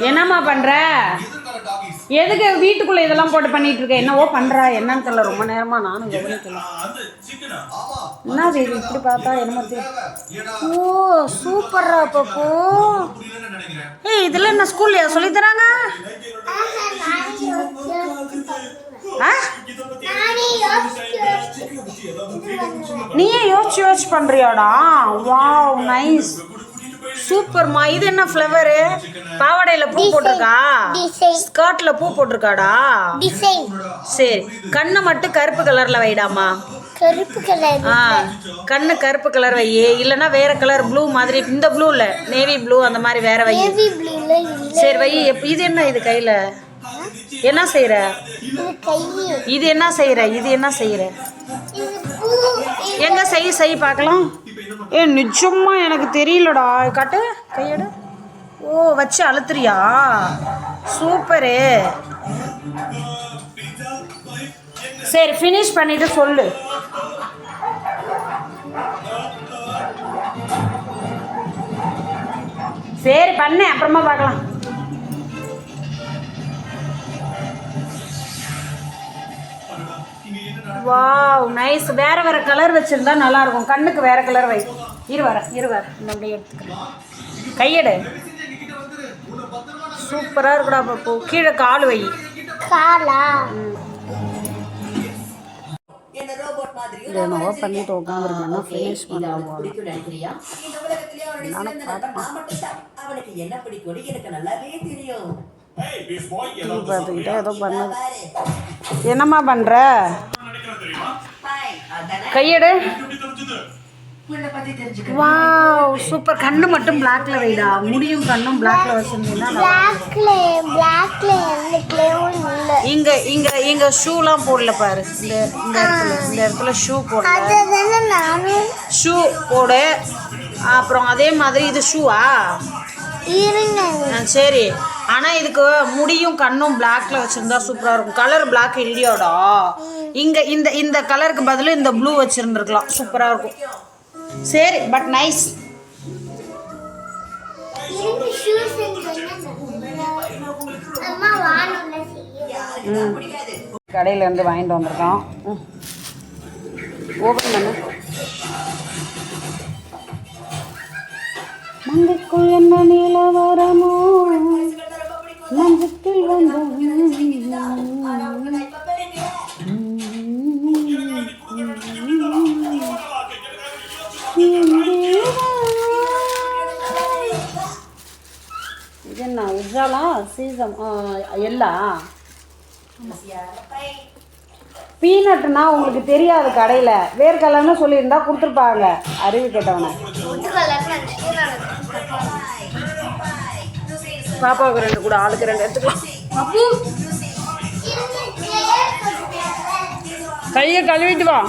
என்னம்மா பண்ற? எதுக்கு வீட்டுக்குள்ள இதெல்லாம் போட்டு பண்ணிட்டு இருக்க என்னவோ பண்ற? என்னன்னு தெரியல. ரொம்ப நேரமா நானும் கவனிக்கல. என்ன இது? இப்படி பார்த்தா என்னமோ தெரியல ஓ சூப்பரா பப்பு. ஏய் இதெல்லாம் என்ன ஸ்கூல்லையா சொல்லி தராங்க. ஆ? நீயே யோசிச்சு யோசிச்சு பண்றியாடா? வாவ் நைஸ் சூப்பர்மா இது என்ன ஃப்ளவரு பாவாடையில பூ போட்டிருக்கா? ஸ்கர்ட்ல பூ போட்டிருக்காடா? சரி. கண்ணை மட்டும் கருப்பு கலர்ல வைடாமா? கருப்பு கலர் ஆ. கண்ணு கருப்பு கலர் வை இல்லைன்னா வேற கலர் ப்ளூ மாதிரி இந்த ப்ளூ இல்ல. நேவி ப்ளூ அந்த மாதிரி வேற வை. சரி வை. இது என்ன இது கையில? என்ன செய்யற இது என்ன செய்யற இது என்ன செய்யற எங்க செய் செய் பார்க்கலாம். ஏ நிஜமா எனக்கு தெரியலடா. காட்டு கையெடு. ஓ வச்சு அழுத்துறியா? சூப்பரு. சரி ஃபினிஷ் பண்ணிட்டு சொல்லு. சரி பண்ணு அப்புறமா பார்க்கலாம். வாவ் நைஸ் வேற வேற கலர் வச்சிருந்தா நல்லா இருக்கும் கண்ணுக்கு வேற கலர் வை. இரு வர இரு வர. இந்த அப்படியே எடுத்துக்கிறேன் கையெடு. சூப்பரா இருக்குடா பாப்பு. கீழே கால் வை. காலா? இது பண்ணிட்டு உட்காந்துருக்கேன்னா ஃபினிஷ் அவனுக்கு என்ன எனக்கு நல்லாவே தெரியும் என்னம்மா அதானே கையெடு. Wow super. கண்ணு மட்டும் பிளாக்ல வைடா. முடியும் கண்ணும் பிளாக்ல வச்சிருந்தீங்கன்னா. பிளாக்ல பிளாக்ல எந்த கிளேவும் இல்ல. இங்க இங்க இங்க ஷூலாம் போடல பாரு. இந்த இந்த இடத்துல இந்த இடத்துல ஷூ போடல. அதுதானே நானும் ஷூ போடு. அப்புறம் அதே மாதிரி இது ஷூவா சரி. ஆனால் இதுக்கு முடியும் கண்ணும் பிளாக்ல வச்சுருந்தா சூப்பராக இருக்கும். கலர் பிளாக் இல்லையோடா? இங்கே இந்த இந்த கலருக்கு பதில் இந்த ப்ளூ வச்சுருந்துருக்கலாம். சூப்பராக இருக்கும். சரி பட் நைஸ் கடையிலேருந்து வாங்கிட்டு வந்திருக்கோம் ஓப்பன் பண்ணு. மங்கைக்குள் என்ன நிலவரமோ? வீட்டில் இது என்ன உஜாலா சீசம். எல்லா பீனட்னா உங்களுக்கு தெரியாது கடையில் வேர்க்கடலைன்னு சொல்லியிருந்தா கொடுத்துருப்பாங்க. அறிவு கேட்டவனை. பாப்பாவுக்கு ரெண்டு கூட ஆளுக்கு ரெண்டு. எடுத்துக்கலாம் கையை கழுவிட்டு வா.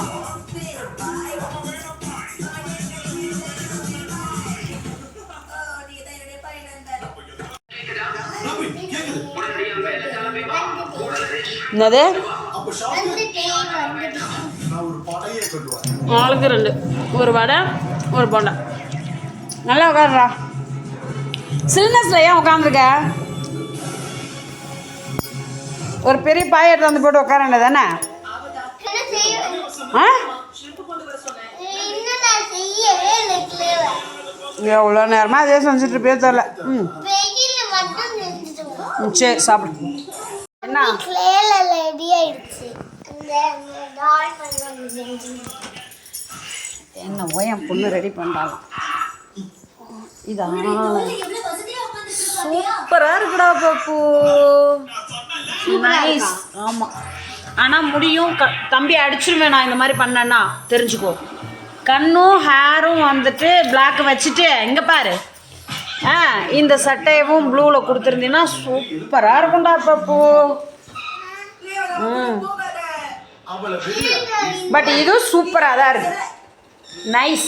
என்னது? ஆளுக்கு ரெண்டு. ஒரு வடை ஒரு போண்டா. நல்லா உட்காருடா. சில்னஸ்ல ஏன் உட்காந்துருக்க ஒரு பெரிய பாய் எடுத்து வந்து போட்டு உட்கார வேண்டியதானே ஆ? எவ்வளோ நேரமாக அதே செஞ்சுட்டு இருப்பே தெரில ம். சரி சாப்பிடு. என்ன? என்ன ஓ என் பொண்ணு ரெடி பண்ணுறாங்க இதான். சூப்பராக இருக்குடா பாப்பு. நைஸ் ஆமாம் ஆனால் முடியும். க தம்பி அடிச்சிருவேன் நான் இந்த மாதிரி பண்ணேன்னா. தெரிஞ்சுக்கோ. கண்ணும் ஹேரும் வந்துட்டு பிளாக் வச்சுட்டு இங்கே பாரு. ஆ இந்த சட்டையவும் ப்ளூவில் கொடுத்துருந்தீங்கன்னா சூப்பராக இருக்கும்டா பாப்பு. ம். பட் இதுவும் சூப்பராக தான் இருக்கு. நைஸ்